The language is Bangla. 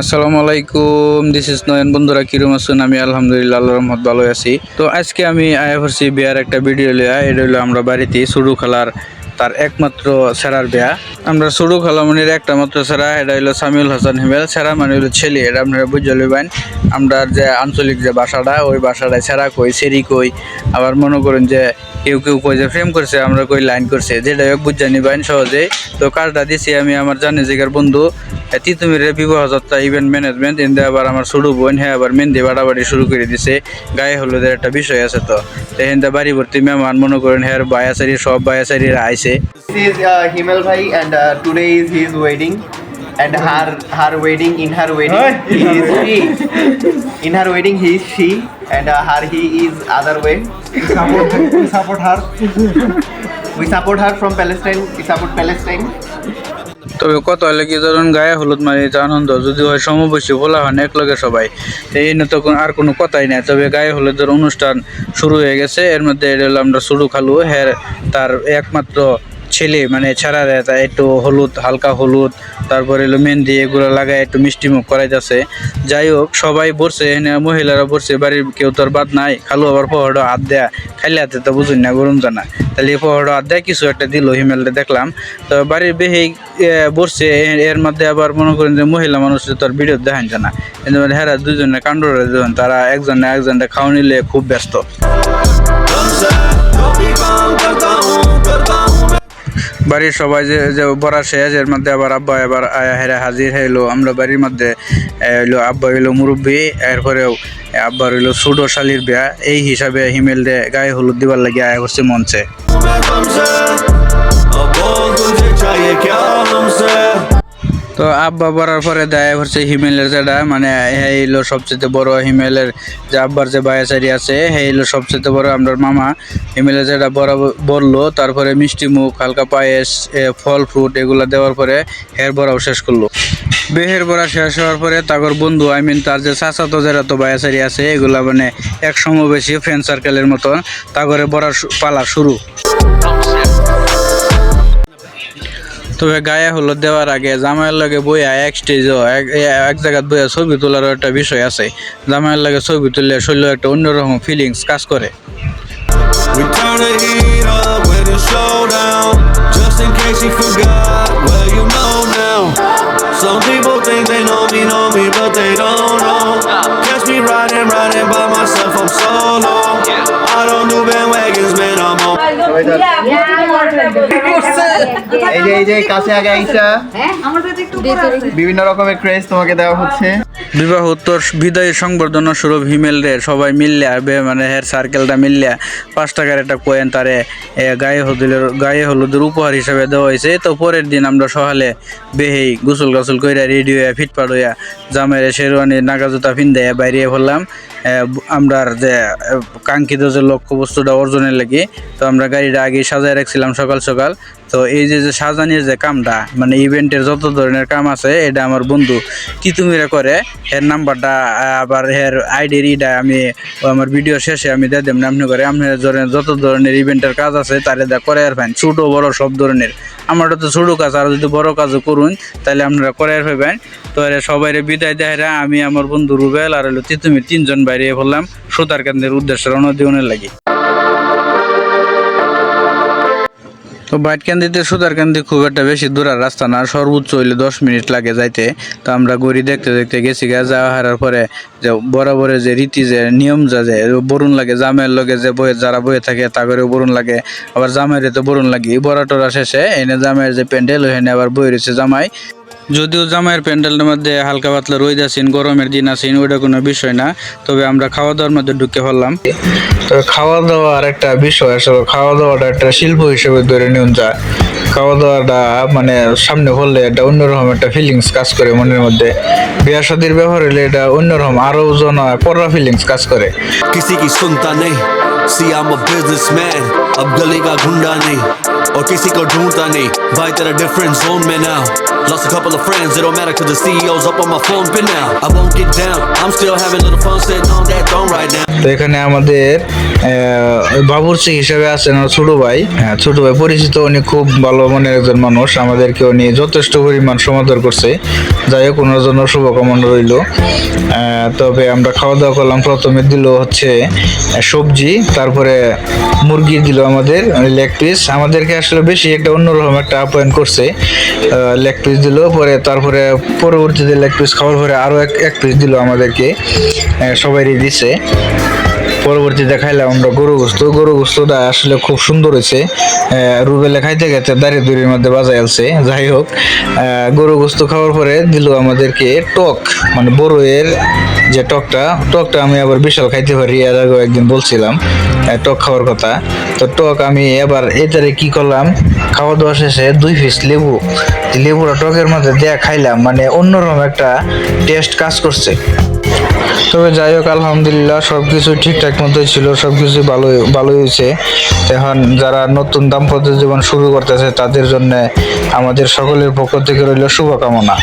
আসসালামু আলাইকুম দিস ইজ নয়ন, বন্ধুরা কিরম আছেন? আমি আলহামদুলিল্লাহ আল্লাহ রহমত ভালো আছি। তো আজকে আমি করছি বিয়ার একটা ভিডিও লিয়া এটা হলো আমরা বাড়িতে সুডু খেলার তার একমাত্র সেরার বিয়া। আমরা সুডু খেলা মনির একটা মাত্র সেরা, এটা হলো সামিউল হাসান হিমেল, সেরা মানে হলো ছেলে, এটা আপনারা বুঝে লইবেন। আমরা যে আঞ্চলিক যে বাসাটা ওই ভাষাটায় সেরা কই, সেরি কই, আবার মনে করেন যে কেউ কেউ কই যে ফ্রেম করছে, আমরা কই লাইন করছে, যেটা হোক বুঝে নিবেন সহজেই। তো কাজটা দিছি আমি আমার জানি জিগার বন্ধু তিতুমিরে বিবাহ যাত্রা ইভেন্ট ম্যানেজমেন্ট এনদে আবার আমার ছোট বোন হ্যাঁ আবার মেহেন্দি বাড়াবাড়ি শুরু করে দিছে গায়ে হলুদের একটা বিষয় আছে তো তো এনদে বাড়ি ভর্তি মেহমান মনে করেন হ্যাঁ বায়াসারি সব বায়াসারিরা আইছে uh, Bhai and uh, today is his wedding and her her wedding in her wedding he is she in her wedding he is she and uh, her he is other way support, we support her. we support her from Palestine we support Palestine তবে কত হলে কি ধরুন গায়ে হলুদ মারি আনন্দ যদি হয় সমবয়সী বলা হয় না একলগে সবাই। এই না তো আর কোনো কথাই নাই। তবে গায়ে হলুদের অনুষ্ঠান শুরু হয়ে গেছে। এর মধ্যে আমরা শুরু খালু হ্যাঁ তার একমাত্র ছেলে মানে ছাড়া একটু হলুদ, হালকা হলুদ, তারপরে এলো মেহেন্দি, এগুলো লাগায় একটু মিষ্টি মুখ করাইতেছে। যাই হোক, সবাই বসছে এখানে মহিলারা বসছে বাড়ির কেউ তোর বাদ নাই, খালু আবার পহড়া হাত দেয়া, খাইলে হাতে তো বুঝুন না, গরম জানা তাহলে পহড়া হাত দেয়া কিছু একটা দিল, হিমেলটা দেখলাম। তো বাড়ির বেহে বসছে এর মধ্যে আবার মনে করেন যে মহিলা মানুষ তোর ভিডিও দেখান জানা কিন্তু মানে হেরা দুজনে কাণ্ডরে দুজন তারা একজনে একজনে খাওয়া নিলে খুব ব্যস্ত। বাড়ির সবাই যে যে বড়া শেষ এর মধ্যে আবার আব্বা এবার আয়া হেরা হাজির হইল। আমরা বাড়ির মধ্যে হইল আব্বা হইল মুরব্বী, এরপরেও আব্বা হইল সুডো শালির বিয়া। এই হিসাবে হিমেল দে গায়ে হলুদ দিবার লাগে আয়া করছে মঞ্চে। তো আব্বা বলার পরে দেয় হচ্ছে হিমেলের যেটা মানে হইল সবচেয়ে বড় হিমেলের যে আব্বার যে বায়াচারি আছে হইল সবচেয়ে বড় আমরা মামা। হিমেলের যেটা বড় বলল, তারপরে মিষ্টি মুখ, হালকা পায়েস ফল, ফ্রুট এগুলো দেওয়ার পরে হের বড়াও শেষ করল। বেহের বড়া শেষ হওয়ার পরে তাগর বন্ধু আই মিন তার যে চাচাতো যারা তো বায়াচারি আছে, এগুলা মানে এক সমবেশী ফ্রেন্ড সার্কেলের মতন তাগরে বড়া পালা শুরু। তবে গায়ে হলো দেওয়ার আগে জামাইয়ের লগে বইয়া এক স্টেজও এক জায়গায় বইয়া ছবি তোলারও একটা বিষয় আছে জামাইয়ের লগে ছবি তুললে শরীর একটা অন্যরকম ফিলিংস কাজ করে Yeah, yeah, yeah. এই যে এই যে কাছে আগে আইসা। বিভিন্ন রকমের ক্রেজ তোমাকে দেওয়া হচ্ছে। বিবাহ উত্তর বিদায় সংবর্ধনা স্বরূপ হিমেল রে সবাই মিললে মানে হের সার্কেলটা মিললে পাঁচ টাকার একটা কয়েন তারে গায়ে হলুদের গায়ে হলুদের উপহার হিসাবে দেওয়া হয়েছে। তো পরের দিন আমরা সকালে বেহেই গোসল গাছল কইরা রেডি হইয়া ফিটফাট হইয়া জামের শেরওয়ানি নাগা জুতা ফিন্দে বাইরে পড়লাম আমরা যে কাঙ্ক্ষিত যে লক্ষ্য বস্তুটা অর্জনের লাগে, তো আমরা গাড়িটা আগে সাজায় রাখছিলাম সকাল সকাল। তো এই যে যে সাজানির যে কামটা মানে ইভেন্টের যত ধরনের কাম আছে, এটা আমার বন্ধু তিতুমিরা করে। এর নাম্বারটা আবার এর আইডির ইটা আমি আমার ভিডিও শেষে আমি দিয়ে দেব আপনি করে আপনি ধরেন, যত ধরনের ইভেন্টের কাজ আছে, তারে দা, করে আর ফাইন ছোটো, বড়, সব ধরনের। আমারটা তো ছোটো কাজ, আর যদি বড় কাজও করুন তাহলে আপনারা করে আর পাবেন তো সবাই বিদায় দেয় আমি, আমার বন্ধু রুবেল, আর হলো তিতুমির তিনজন বাইরে বললাম, সুতার কেন্দ্রের উদ্দেশ্যে রওনা দিওনের লাগি। তো বাইটকান্দিতে সুতারকান্দি খুব একটা বেশি দূরের রাস্তা না, সর্বোচ্চ হইলে দশ মিনিট লাগে যাইতে। তো আমরা গড়ি দেখতে দেখতে গেছি গা, যাওয়া হারার পরে যে বরাবরে যে রীতি যে নিয়ম যা যে বরুণ লাগে জামের লগে যে বয়ে, যারা বয়ে থাকে তা তাগরেও বরুণ লাগে, আবার জামের তো বরুণ লাগে। বড়া শেষে এনে জামের যে প্যান্ডেল ওখানে আবার বয়ে রয়েছে জামাই। যদিও জামাইয়ের প্যান্ডেলটার মধ্যে হালকা পাতলা রোদ আছেন গরমের দিন আছেন ওইটা কোনো বিষয় না তবে আমরা খাওয়া দাওয়ার মধ্যে ঢুকে পড়লাম তো খাওয়া দাওয়ার একটা বিষয় আসলে খাওয়া দাওয়াটা একটা শিল্প হিসেবে ধরে নিউন যায় খাওয়া দাওয়াটা মানে সামনে বললে এটা অন্যরকম একটা ফিলিংস কাজ করে মনের মধ্যে বিয়া শাদির ব্যবহার হলে এটা অন্যরকম আরো জন পড়া ফিলিংস কাজ করে किसी की सुनता नहीं सी I'm a businessman अब गली का गुंडा नहीं और किसी को ढूंढता नहीं भाई तेरा डिफरेंट जोन में now Lost a couple of friends, it don't matter cause the CEO's up on my phone been now. I won't get down, I'm still having little fun sitting on that throne right now. তো এখানে আমাদের বাবুর্চি হিসেবে আছেন ছোট ভাই। হ্যাঁ, ছোট ভাই পরিচিত উনি খুব ভালো মনের একজন মানুষ। আমাদেরকে উনি যথেষ্ট পরিমাণ সমাদর করছে। যাই হোক ওনার জন্য শুভকামনা রইল। তবে আমরা খাওয়া দাওয়া করলাম। প্রথমে দিল হচ্ছে সবজি তারপরে মুরগি দিল আমাদের লেগ পিস। আমাদেরকে আসলে বেশি একটা অন্যরকম একটা আপ্যায়ন করছে লেগ পিস দিল পরে তারপরে পরবর্তীতে লেগ পিস খাওয়ার পরে আরও এক এক পিস দিল আমাদেরকে। আহ, সবারই দিছে। পরবর্তীতে খাইলাম আমরা গরু গোস্ত। গরু গোস্তটা আসলে খুব সুন্দর হয়েছে। রুবেলে খাইতে খাইতে দাঁড়িয়ে দড়ির মধ্যে বাজাই আলছে। যাই হোক গরু গোস্ত খাওয়ার পরে দিল আমাদেরকে টক। মানে বড়োয়ের যে টকটা টকটা আমি আবার বিশাল খাইতে পারি এর আগেও একদিন বলছিলাম টক খাওয়ার কথা। তো টক আমি এবার এটারে কি করলাম? খাওয়া দাওয়া শেষে দুই পিস লেবু লেবুটা টকের মধ্যে দেয়া খাইলাম মানে অন্যরকম একটা টেস্ট কাজ করছে। তবে যাই হোক, আলহামদুলিল্লাহ সব কিছু ঠিকঠাক মতোই ছিল সব কিছু ভালো ভালোই হয়েছে। এখন যারা নতুন দাম্পত্য জীবন শুরু করতেছে, তাদের জন্য আমাদের সকলের পক্ষ থেকে রইল শুভকামনা।